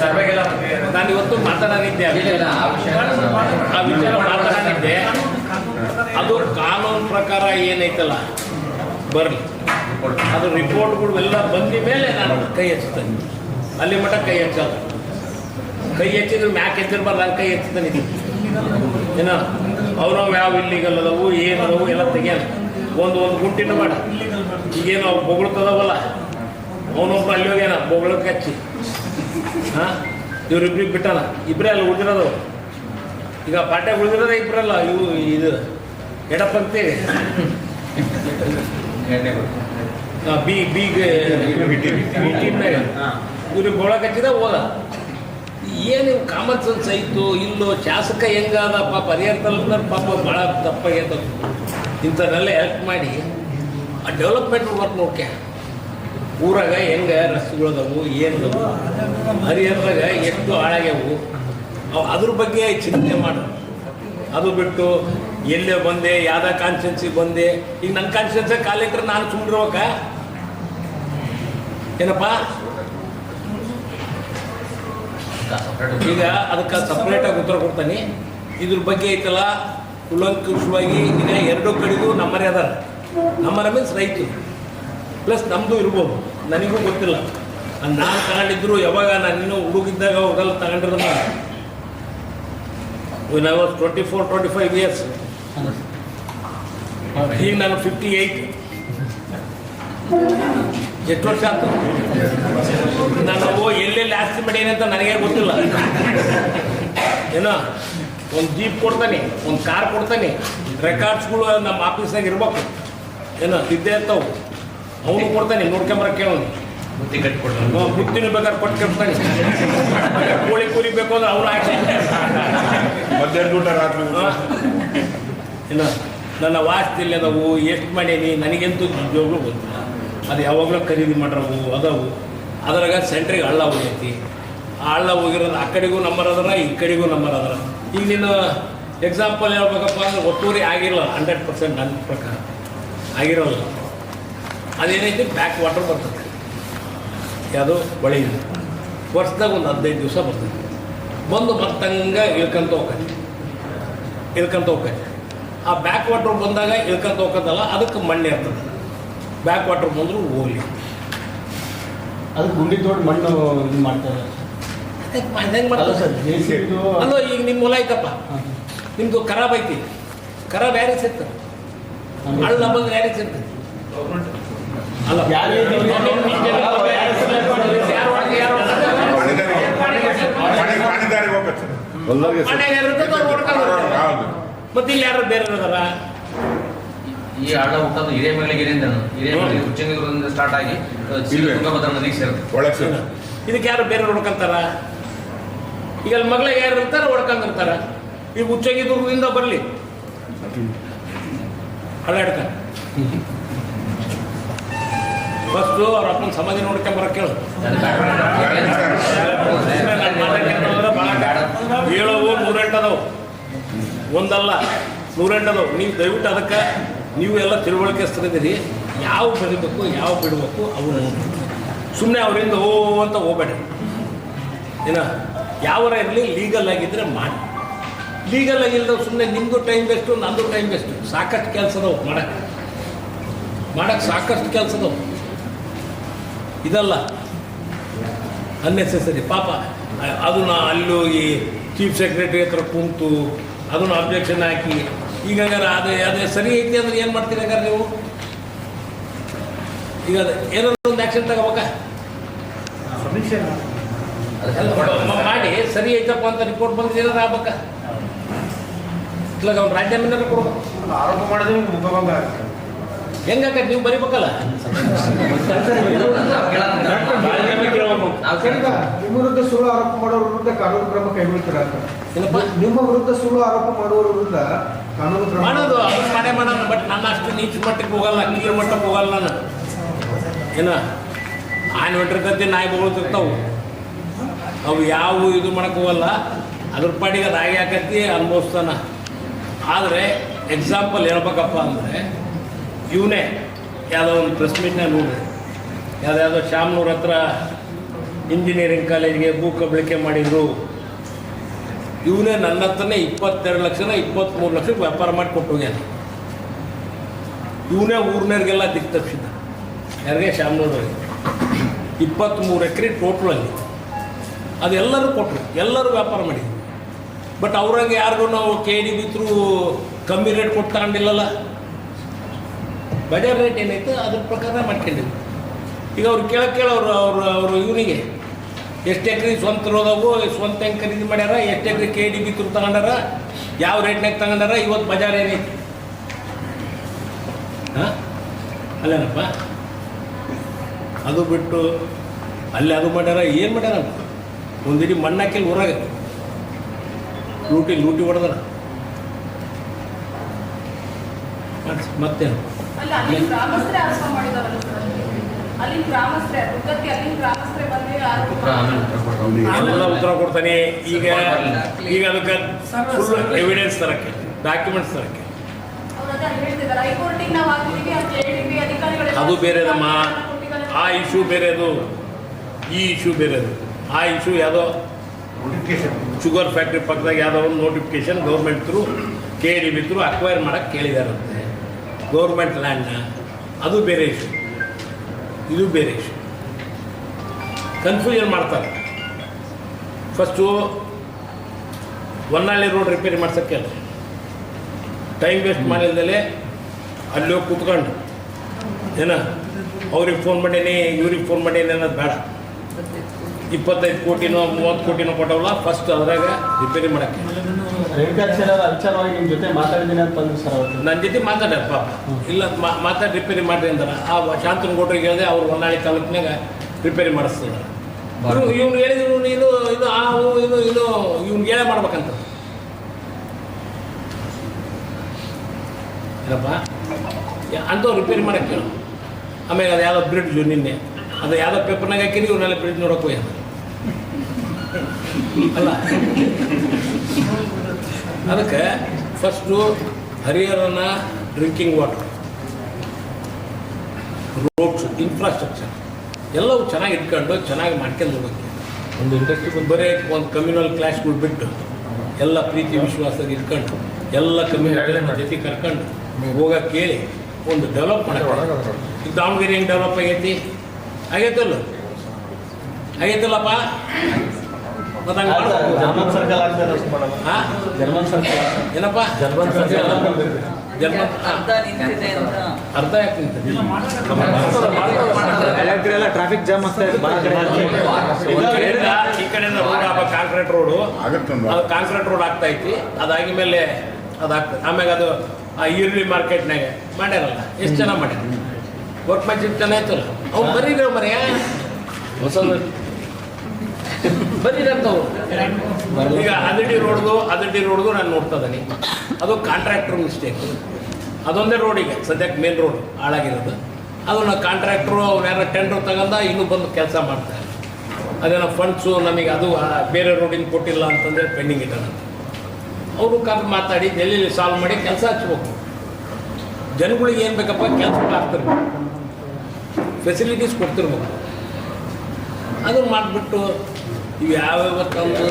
ಸರ್ವೆಗೆಲ್ಲ ನಾನು ಇವತ್ತು ಮಾತನಾಡಿದ್ದೆ ಆ ವಿಚಾರ. ಮಾತನಾಡಿದ್ದೆ ಅದು ಕಾನೂನು ಪ್ರಕಾರ ಏನೈತಲ್ಲ? ಬರ್ಲಿ. ಅದು ರಿಪೋರ್ಟ್ಗಳು ಎಲ್ಲ ಬಂದ ಮೇಲೆ ನಾನು ಕೈ ಹಚ್ತೇನೆ ಅಲ್ಲಿ ಮಟ್ಟ ಕೈ ಹಚ್ಚಲ್ಲ ಕೈ ಹಚ್ಚಿದ್ರೆ ಮ್ಯಾಕ್ ಎತ್ತಿರ್ಬಾರ್ದು, ನಾನು ಕೈ ಹಚ್ತಾನೆ ಏನ? ಅವ್ರ ಯಾವ ಇಲ್ಲಿಗಲ್ ಅದಾವು, ಏನು ಅದಾವು ಎಲ್ಲ ತೆಗಿಯಲ್ಲ. ಒಂದು ಒಂದು ಗುಂಟಿನ ಮಾಡ ಈಗೇನು ಅವ್ರು ಬೊಗಳ್ತದವಲ್ಲ? ಅವನೊಬ್ರು ಅಲ್ಲಿ ಹೋಗ್ಯಾನ ಬೊಗಳಕ್ಕೆ ಹಚ್ಚಿ ಹಾಂ? ಇವ್ರಿಬ್ರಿಗೆ ಬಿಟ್ಟಲ್ಲ. ಇಬ್ಬರೇ ಅಲ್ಲ ಉಳಿದಿರೋದು. ಈಗ ಪಾಠ ಉಳಿದಿರೋದೆ ಇಬ್ಬರಲ್ಲ ಇವು ಇದು ಎಡಪಂಕ್ತಿ ಬಿ ಬಿಗೆ ಟೀಮ್ನಾಗ ಇವ್ರಿಗೆ ಬೋಳಕ್ ಹಚ್ಚಿದ ಹೋದ ಏನು ಕಾಮನ್ ಸೆನ್ಸ್ ಐತು ಇಲ್ಲೋ ಶಾಸಕ ಹೆಂಗಾದ ಪಾಪ ತಲುಪ್ನ ಪಾಪ ಭಾಳ ತಪ್ಪಾಗೈತ. ಇಂಥದ್ದೆಲ್ಲ ಹೆಲ್ಪ್ ಮಾಡಿ ಆ ಡೆವಲಪ್ಮೆಂಟ್ ವರ್ಕ್ ನೋಡ್ಕೆ ಊರಾಗ ಹೆಂಗೆ ರಸ್ತೆಗಳದವು, ಏನದವು, ಹರಿಹರದಾಗ ಎಷ್ಟು ಹಾಳಾಗ್ಯವು, ಅವು ಅದ್ರ ಬಗ್ಗೆ ಚಿಂತೆ ಮಾಡು. ಅದು ಬಿಟ್ಟು ಎಲ್ಲೇ ಬಂದೆ, ಯಾವ್ದ ಕಾನ್ಫಿಡೆನ್ಸಿಗೆ ಬಂದೆ, ಈಗ ನನ್ನ ಕಾನ್ಸ್ಟೆನ್ಸಿಗೆ ಕಾಲಿಟ್ರೆ ನಾನು ಸುಮ್ಮನಿರ್ಬೇಕ ಏನಪ್ಪ? ಈಗ ಅದಕ್ಕೆ ಸಪ್ರೇಟಾಗಿ ಉತ್ತರ ಕೊಡ್ತಾನೆ. ಇದ್ರ ಬಗ್ಗೆ ಐತಲ್ಲ, ಕುಲಂಕುಷವಾಗಿ ಎರಡು ಕಡೆಗೂ ನಮ್ಮನೆ ಅದಾರ. ನಮ್ಮನೆ ಮೀನ್ಸ್ ರೈತರು. ಪ್ಲಸ್ ನಮ್ಮದು ಇರ್ಬೋದು. ನನಗೂ ಗೊತ್ತಿಲ್ಲ. ನಾನು ತಗೊಂಡಿದ್ರು, ಯಾವಾಗ ನಾನು ಇನ್ನೂ ಹುಡುಗಿದ್ದಾಗ ಅವಾಗೆಲ್ಲ ತಗೊಂಡಿರೋದು when I was twenty four twenty five years ಈಗ ನಾನು ಫಿಫ್ಟಿ ಏಯ್ಟ್ ಎಷ್ಟು ವರ್ಷ ಆಯ್ತು ನಾನು ಎಲ್ಲೆಲ್ಲಿ ಆಸ್ತಿ ಮಾಡೀನಿ ಅಂತ ನನಗೆ ಗೊತ್ತಿಲ್ಲ. ಏನೋ, ಒಂದು ಜೀಪ್ ಕೊಡ್ತಾನೆ, ಒಂದು ಕಾರ್ ಕೊಡ್ತಾನೆ. ರೆಕಾರ್ಡ್ಸ್ಗಳು ನಮ್ಮ ಆಫೀಸ್ನಾಗ ಇರ್ಬೇಕು. ಏನೋ, ಇದ್ದೇ ಇರ್ತಾವು. ಅವನು ಕೊಡ್ತಾನೆ ನೋಡ್ಕೊಂಬರ ಕೇಳೋನು ಬುತ್ತಿ ಕಟ್ಕೊಡ್ತಾನೆ ಬುತ್ತಿನೂ ಬೇಕಾದ್ರೆ ಕೊಟ್ಟು ಕಟ್ತಾನೆ. ಕೋಳಿ ಕೂಲಿ ಬೇಕು ಅಂದ್ರೆ ಅವನು ಹಾಕಿ. ಮಧ್ಯಾಹ್ನ ಊಟ ರಾತ್ರಿ. ಇಲ್ಲ ನನ್ನ ವಾಸ್ತಿಲ್ಲಿ ಅದಾವು ಎಷ್ಟು ಮಾಡೀನಿ ನನಗಂತೂ ನಿಜವಾಗ್ಲೂ ಗೊತ್ತಿಲ್ಲ. ಅದು ಯಾವಾಗಲೂ ಖರೀದಿ ಮಾಡ್ರವು ಅದಾವು. ಅದ್ರಾಗ ಸೆಂಟ್ರಿಗೆ ಹಳ್ಳ ಹೋಗೈತಿ. ಆ ಹಳ್ಳ ಹೋಗಿರೋದು ಆ ಕಡೆಗೂ ನಂಬರ್ ಅದರ ಈ ಕಡೆಗೂ ನಂಬರ್ ಅದರ ಈಗ ನೀನು ಎಕ್ಸಾಂಪಲ್ ಹೇಳ್ಬೇಕಪ್ಪ ಅಂದ್ರೆ ಒಟ್ಟೂರಿ ಆಗಿರಲ್ಲ ಹಂಡ್ರೆಡ್ ಪರ್ಸೆಂಟ್ ನನ್ನ ಪ್ರಕಾರ. ಆಗಿರೋಲ್ಲ. ಅದೇನೈತಿ? ಬ್ಯಾಕ್ ವಾಟರ್ ಬರ್ತದೆ. ಯಾವುದು? ಬಳಿ ವರ್ಷದಾಗ ಒಂದು ಹದಿನೈದು ದಿವಸ ಬರ್ತದೆ. ಬಂದು ಬರ್ತಂಗೆ ಇಳ್ಕೊಂತ ಹೋಗ್ತೈತಿ ಇಳ್ಕೊಂತ ಹೋಗ್ತೈತಿ ಆ ಬ್ಯಾಕ್ ವಾಟರ್ ಬಂದಾಗ ಇಳ್ಕೊಂತ ಹೋಗ್ತದಲ್ಲ ಅದಕ್ಕೆ ಮಣ್ಣೆ ಇರ್ತದೆ. ಬ್ಯಾಕ್ ವಾಟರ್ ಬಂದರೂ ಹೋಗಲಿ ಅದು ಗುಂಡಿ ತೋಟ ಮಣ್ಣು ಇದು ಮಾಡ್ತಾರೆ. ಹೆಂಗೆ ಅಲ್ಲ ಮಾಡ್ತಾರೆ? ಸರ್ ಅಲ್ಲ ಈಗ ನಿಮ್ಮ ಹೊಲ ಐತಪ್ಪ. ನಿಮ್ಮದು ಖರಾಬ್ ಐತಿ. ಖರಾಬ್ ಯಾರಿಗೆ ಸಿಗ್ತದೆ? ಹಳ್ಳ ಬಂದ್ರೆ ಯಾರಿಗೆ ಸಿಗ್ತದೆ? ಮತ್ತೆ ಇಲ್ಲಿ ಯಾರು ಬೇರೆ ಅದಾರ ಈ ಹಳ್ಳ ಹುಟ್ಟೋದು ಹಿರೇಮಗಳಿಗಿರಿಂದ ಹಿರೇಮಗಳಿಗೆ ಉಚ್ಚಂಗಿರಿಂದ ಸ್ಟಾರ್ಟ್ ಆಗಿ ಇಲ್ವೇ? ತುಂಗಭದ್ರಾ ನದಿಗೆ ಸೇರುತ್ತೆ ಇದಕ್ಕೆ ಯಾರು ಬೇರೆ ಹೊಡ್ಕೊಂತಾರ ಈಗ ಅಲ್ಲಿ ಮಗಳಿಗೆ ಯಾರು ಇರ್ತಾರ ಹೊಡ್ಕೊಂಡಿರ್ತಾರ ಈಗ ಉಚ್ಚಂಗಿ ದುರ್ಗದಿಂದ ಬರಲಿ ಹಳ್ಳಾಡ್ಕ ಫಸ್ಟು ಅವ್ರ ಅಪ್ಪನ ಸಮಾಧಿ ನೋಡ್ಕೊಂಡು ಬರೋ ಕೇಳು. ಏಳವು ನೂರೆಂಟು ಅದಾವು ಒಂದಲ್ಲ ನೂರೆಂಟು ಅದಾವು ನೀವು ದಯವಿಟ್ಟು ಅದಕ್ಕೆ, ನೀವು ಎಲ್ಲ ತಿಳುವಳಿಕೆಸ್ತರಿದ್ದೀರಿ ಯಾವ ಬೆಳಿಬೇಕು ಯಾವ ಬಿಡಬೇಕು, ಅವು ಸುಮ್ಮನೆ ಅವರಿಂದ ಓ, ಅಂತ ಹೋಗ್ಬೇಡ ಏನ, ಯಾವರ ಇರಲಿ ಲೀಗಲ್ ಆಗಿದ್ದರೆ ಮಾಡಿ. ಲೀಗಲ್ ಆಗಿಲ್ಲದ ಸುಮ್ಮನೆ ನಿಮ್ಮದು ಟೈಮ್ ವೇಸ್ಟು ನಂದು ಟೈಮ್ ವೇಸ್ಟು ಸಾಕಷ್ಟು ಕೆಲಸದವು ಮಾಡಕ್ಕೆ ಮಾಡಕ್ಕೆ ಸಾಕಷ್ಟು ಕೆಲಸದವು. ಇದಲ್ಲ. ಅನ್ನೆಸೆಸರಿ ಪಾಪ ಅದನ್ನ ಅಲ್ಲಿ ಹೋಗಿ ಚೀಫ್ ಸೆಕ್ರೆಟರಿ ಹತ್ರ ಕುಂತು ಅದನ್ನ ಅಬ್ಜೆಕ್ಷನ್ ಹಾಕಿ ಈಗ ಹಂಗಾರೆ ಅದೇ ಅದೇ ಸರಿ ಐತಿ ಅಂದ್ರೆ ಏನು ಮಾಡ್ತೀರಿ ಹಂಗಾರೆ ನೀವು? ಈಗ ಅದು ಏನಾದ್ರು ಒಂದು ಆ್ಯಕ್ಷನ್ ತಗೋಬೇಕ? ಮಾಡಿ ಸರಿ ಐತಪ್ಪ ಅಂತ ರಿಪೋರ್ಟ್ ಬಂದ್ರೆ ಏನಾದ್ರು ಆಗ್ಬೇಕ? ಇಟ್ಲಾಗ ಅವ್ನು ರಾಜೀನಾಮೆ ಕೊಡ್ಬೇಕು? ಆರೋಪ ಮಾಡಿದ್ರೆ ಮುಖಭಂಗ ಹೆಂಗಾಕ ನೀವು ಬರಿಬೇಕಲ್ಲ ರಾಜೀನಾಮೆ ಕೇಳ್ಬೇಕು. ನಾವು ಸರ್, ಈಗ ನಿಮ್ಮ ವಿರುದ್ಧ ಸುಳ್ಳು ಆರೋಪ ಮಾಡೋರ ವಿರುದ್ಧ ಕಾನೂನು ಕ್ರಮ ಕೈಗೊಳ್ತೀರಾ ಅಂತ. ನಿಮ್ಮ ವಿರುದ್ಧ ಸುಳ್ಳು ಆರೋಪ ಮಾಡುವವರ ವಿರುದ್ಧ ಕಾನೂನು ಕ್ರಮ ಮಾಡೋದು ಅವ್ರು ಮಾಡೇ ಮಾಡೋಣ ಬಟ್ ನಾನು ಅಷ್ಟು ನೀಚ ಮಟ್ಟಕ್ಕೆ ಹೋಗಲ್ಲ ನೀರು ಮಟ್ಟಕ್ಕೆ ಹೋಗಲ್ಲ ನಾನು. ಏನ? ಆನೆ ಹೊಟ್ಟಿರ್ತೈತಿ ನಾಯಿ ಬೊಗಳ್ತಿರ್ತಾವು ಅವು ಯಾವ ಇದು ಮಾಡಕ್ಕೆ ಹೋಗಲ್ಲ. ಅದ್ರ ಪಾಡಿಗೆ ಅದು ಆಗಿ ಹಾಕತ್ತಿ ಅನುಭವಿಸ್ತಾನ. ಆದರೆ ಎಕ್ಸಾಂಪಲ್ ಹೇಳ್ಬೇಕಪ್ಪ ಅಂದರೆ ಇವನೇ ಯಾವುದೋ ಒಂದು ಪ್ರೆಸ್ ಮೀಟ್ನಾಗ ನೋಡ್ರಿ ಯಾವುದ್ಯಾವುದೋ ಶ್ಯಾಮ್ನೂರ ಹತ್ರ ಇಂಜಿನಿಯರಿಂಗ್ ಕಾಲೇಜ್ಗೆ ಭೂ ಕಬಳಿಕೆ ಮಾಡಿದರು. ಇವನೇ ನನ್ನ ಹತ್ರನೇ ಇಪ್ಪತ್ತೆರಡು ಲಕ್ಷನ ಇಪ್ಪತ್ತ್ಮೂರು ಲಕ್ಷಕ್ಕೆ ವ್ಯಾಪಾರ ಮಾಡಿ ಕೊಟ್ಟು ಹೋಗ್ಯಾನ ಇವನೇ ಊರಿನವ್ರಿಗೆಲ್ಲ ದಿಕ್ಕು ತಪ್ಪಿಸಿದ್ದ ಯಾರಿಗೆ? ಶಾಮನೂರಿಗೆ ಇಪ್ಪತ್ತ್ಮೂರು ಎಕರೆ ಟೋಟಲ್ ಅಲ್ಲಿ. ಅದೆಲ್ಲರೂ ಕೊಟ್ಟರು ಎಲ್ಲರೂ ವ್ಯಾಪಾರ ಮಾಡಿದ್ರು. ಬಟ್ ಅವ್ರಂಗೆ ಯಾರಿಗೂ ನಾವು ಕೆ ಡಿ ಬಿ ತ್ರೂ ಕಮ್ಮಿ ರೇಟ್ ಕೊಟ್ಟು ತಗೊಂಡಿಲ್ಲಲ್ಲ. ಬಜಾರ್ ರೇಟ್ ಏನೈತೆ ಅದ್ರ ಪ್ರಕಾರ ಮಾಡ್ಕೊಂಡಿದ್ವಿ ಈಗ ಅವ್ರು ಕೇಳಕ್ಕೆ ಕೇಳೋರು ಅವರು ಅವರು ಇವನಿಗೆ ಎಷ್ಟು ಎಕರೆ ಸ್ವಂತ ಇರೋದವು ಸ್ವಂತ ಹೆಂಗೆ ಖರೀದಿ ಮಾಡ್ಯಾರ, ಎಷ್ಟು ಎಕರೆ ಕೆ ಡಿ ಬಿ ತ್ರೂ ತಗೊಂಡಾರ, ಯಾವ ರೇಟ್ನಾಗ ತಗೊಂಡಾರ, ಇವತ್ತು ಬಜಾರ್ ಏನೈತಿ? ಹಾಂ? ಅಲ್ಲೇನಪ್ಪ? ಅದು ಬಿಟ್ಟು ಅಲ್ಲಿ ಅದು ಮಾಡ್ಯಾರ, ಏನು ಮಾಡ್ಯಾರ ಒಂದಿಡಿ ಮಣ್ಣಾಕಿಲ್ಲ ಊರಾಗ. ಲೂಟಿ ಲೂಟಿ ಹೊಡೆದಾರ. ಮತ್ತೆ ಅಲ್ಲ ಗ್ರಾಮಸ್ಥರೇ ಮಾಡಿದಾರಲ್ಲ ಅಲ್ಲಿ ಗ್ರಾಮಸ್ಥರೇ ಬಂದು ಎಲ್ಲ ಉತ್ತರ ಕೊಡ್ತಾನೆ. ಈಗ ಈಗ ಅದಕ್ಕೆ ಫುಲ್ ಎವಿಡೆನ್ಸ್ ತರಕ್ಕೆ ಡಾಕ್ಯುಮೆಂಟ್ಸ್ ತರಕ್ಕೆ. ಅವ್ರು ಅದೇ ಅಲ್ಲಿ ನಾವು ಹಾಕಿದೀವಿ ಅಂತ ಹೇಳಿದ್ವಿ ಅಧಿಕಾರಿಗಳು ಅದು ಬೇರೆದಮ್ಮ ಆ ಇಶ್ಯೂ ಬೇರೆದು ಈ ಇಶ್ಯೂ ಬೇರೆದು. ಆ ಇಶ್ಯೂ ಯಾವುದೋ ಶುಗರ್ ಫ್ಯಾಕ್ಟ್ರಿ ಪಕ್ಕದಾಗ ಯಾವುದೋ ಒಂದು notification government through K D B through acquire ಮಾಡಕ್ಕೆ ಕೇಳಿದಾರಂತೆ. ಗೌರ್ಮೆಂಟ್ ಲ್ಯಾಂಡ್ನ ಅದು ಬೇರೆ ಇಶ್ಯೂ ಇದು ಬೇರೆ ವಿಷಯ ಕನ್ಫ್ಯೂಷನ್ ಮಾಡ್ತಾರೆ? ಫಸ್ಟು ಹೊನ್ನಾಳಿ ರೋಡ್ ರಿಪೇರಿ ಮಾಡ್ಸೋಕ್ಕೆ ಟೈಮ್ ವೇಸ್ಟ್ ಮಾಡಿಲ್ದಲೆ ಅಲ್ಲಿ ಹೋಗಿ ಕೂತ್ಕೊಂಡು. ಏನ? ಅವ್ರಿಗೆ ಫೋನ್ ಮಾಡೇನಿ ಇವ್ರಿಗೆ ಫೋನ್ ಮಾಡೇನಿ ಅನ್ನೋದು ಬೇಡ. ಇಪ್ಪತ್ತೈದು ಕೋಟಿನೋ ಮೂವತ್ತು ಕೋಟಿನೋ ಕೊಟ್ಟವಲ್ಲ ಫಸ್ಟ್ ಅದ್ರಾಗ ರಿಪೇರಿ ಮಾಡೋಕ್ಕೆ. ರೇಣುಕಾಚಾರ್ಯ ಅವರ ವಿಚಾರವಾಗಿ ನಿಮ್ಮ ಜೊತೆ ಮಾತಾಡಿದ್ದೀನಿ ಅಂತ ಅಂದ್ರು ಸರ್ ಅವತ್ತು ನನ್ನ ಜೊತೆ ಮಾತಾಡ್ಯಾರ ಪಾಪ ಇಲ್ಲ ಮಾ- ಮಾತಾಡಿ ರಿಪೇರಿ ಮಾಡ್ರಿ ಅಂತಾರೆ ಆ ಶಾಂತನಗೌಡ್ರಿಗೆ ಹೇಳಿದೆ ಅವ್ರು ಹೊನ್ನಾಳಿ ತಾಲೂಕಿನಾಗ ರಿಪೇರಿ ಮಾಡಿಸ್ತಾರೆ ಇವ್ರು ಇವ್ನು ಹೇಳಿದ್ರು ನೀನು ಇದು ಆ ಹೂ, ಇದು ಇದು ಇವ್ನಿಗೆ ಹೇಳೇ ಮಾಡ್ಬೇಕಂತ. ಏನಪ್ಪ? ಯಾ- ಅಂಥವು ರಿಪೇರಿ ಮಾಡಕ್ಕೆ ಕೇಳು. ಆಮೇಲೆ ಅದು ಯಾವುದೋ ಬ್ರಿಡ್ಜು ನಿನ್ನೆ. ಅದು ಯಾವುದೋ ಪೇಪರ್ನಾಗ ಹಾಕಿರಿ ಇವನ್ನೆಲ್ಲ ಬ್ರಿಡ್ಜ್ ನೋಡೋಕೆ ಹೋಗ್ಯಾರ ಅಲ್ಲ? ಅದಕ್ಕೆ ಫಸ್ಟು ಹರಿಹರನ ಡ್ರಿಂಕಿಂಗ್ ವಾಟರ್ ರೋಡ್ಸ್ ಇನ್ಫ್ರಾಸ್ಟ್ರಕ್ಚರ್ ಎಲ್ಲವೂ ಚೆನ್ನಾಗಿ ಇಟ್ಕೊಂಡು ಚೆನ್ನಾಗಿ ಮಾಡ್ಕೊಂಡು ಹೋಗ್ಬೇಕು ಒಂದು ಇಂಡಸ್ಟ್ರಿ ಬರೀ ಒಂದು ಕಮ್ಯುನಲ್ ಕ್ಲಾಸ್ಗಳು ಬಿಟ್ಟು ಎಲ್ಲ ಪ್ರೀತಿ ವಿಶ್ವಾಸದಾಗ ಇಟ್ಕೊಂಡು ಎಲ್ಲ ಕಮ್ಯುನಿಟಿಗಳನ್ನ ಜೊತೆ ಕರ್ಕೊಂಡು ಹೋಗಕ್ಕೆ ಕೇಳಿ ಒಂದು ಡೆವಲಪ್ ಮಾಡಿ ದಾವಣಗೆರೆ ಹೆಂಗೆ ಡೆವಲಪ್ ಆಗೈತಿ? ಆಗೈತಲ್ಲ? ಆಗೈತಲ್ಲಪ್ಪ? ಜರ್ಮನ್ ಸರ್ಕಲ್ ಆಗ್ತದೆ ಹಾಂ? German circle. ಏನಪ್ಪ? German circle. ಜನ್ಮ ಅರ್ಧ ನಿಂತಿದೆ ಅಂತ. ಅರ್ಧ ಯಾಕೆ ನಿಂತದೆ? ಎಲ್ಲ ಟ್ರಾಫಿಕ್ ಜಾಮ್ ಆಗ್ತಾ ಇದೆ ಈ ಕಡೆಯಿಂದ ರೋಡ್ ಆಗ ಕಾಂಕ್ರೀಟ್ ರೋಡು ಅದು ಕಾಂಕ್ರೀಟ್ ರೋಡ್ ಆಗ್ತಾ ಐತಿ. ಅದಾಗಿ ಮೇಲೆ ಅದಾಗ್ತದೆ ಆಮ್ಯಾಗ ಅದು ಆ ಈರುಳ್ಳಿ ಮಾರ್ಕೆಟ್ನಾಗ ಮಾಡ್ಯಾರಲ್ಲ ಎಷ್ಟು ಜನ ಮಾಡ್ಯಾರ? ವರ್ಕ್ ಮ್ಯಾನ್ಶಿಪ್ ಆಯ್ತಲ್ಲ. ಅವ್ರು ಬರೀರಿ ಮರ್ಯಾ ಹೊಸದು ಬರೀರಂತವ್ರು. ಈಗ ಅದಡಿ ರೋಡ್ದು ಅದಡಿ ರೋಡ್ದು ನಾನು ನೋಡ್ತಾ ಇದ್ದೀನಿ. ಅದು ಕಾಂಟ್ರಾಕ್ಟ್ರ್ ಮಿಸ್ಟೇಕ್ ಅದೊಂದೇ ರೋಡಿಗೆ, ಸದ್ಯಕ್ಕೆ ಮೇನ್ ರೋಡ್ ಹಾಳಾಗಿರೋದು. ಅದನ್ನು ಕಾಂಟ್ರಾಕ್ಟ್ರು ಅವ್ರು ಟೆಂಡರ್ ತಗೊಂಡ ಇನ್ನೂ ಬಂದು ಕೆಲಸ ಮಾಡ್ತಾರೆ. ಅದೇನೋ ಫಂಡ್ಸು ನಮಗೆ ಅದು ಬೇರೆ ರೋಡಿನ ಕೊಟ್ಟಿಲ್ಲ ಅಂತಂದರೆ ಪೆಂಡಿಂಗ್ ಇಟ್ಟಾರಂತೆ ಅವರು ಕರೆದು ಮಾತಾಡಿ ಡೆಲ್ಲಿಲಿ ಸಾಲ್ವ್ ಮಾಡಿ ಕೆಲಸ ಹಚ್ಬೇಕು. ಜನಗಳಿಗೆ ಏನು ಬೇಕಪ್ಪ? ಕೆಲಸ ಆಗ್ತಿರ್ಬೇಕು ಫೆಸಿಲಿಟೀಸ್ ಕೊಡ್ತಿರ್ಬೇಕು. ಅದನ್ನು ಮಾಡಿಬಿಟ್ಟು ಇವು ಯಾವ್ಯಾವ ತಂದು?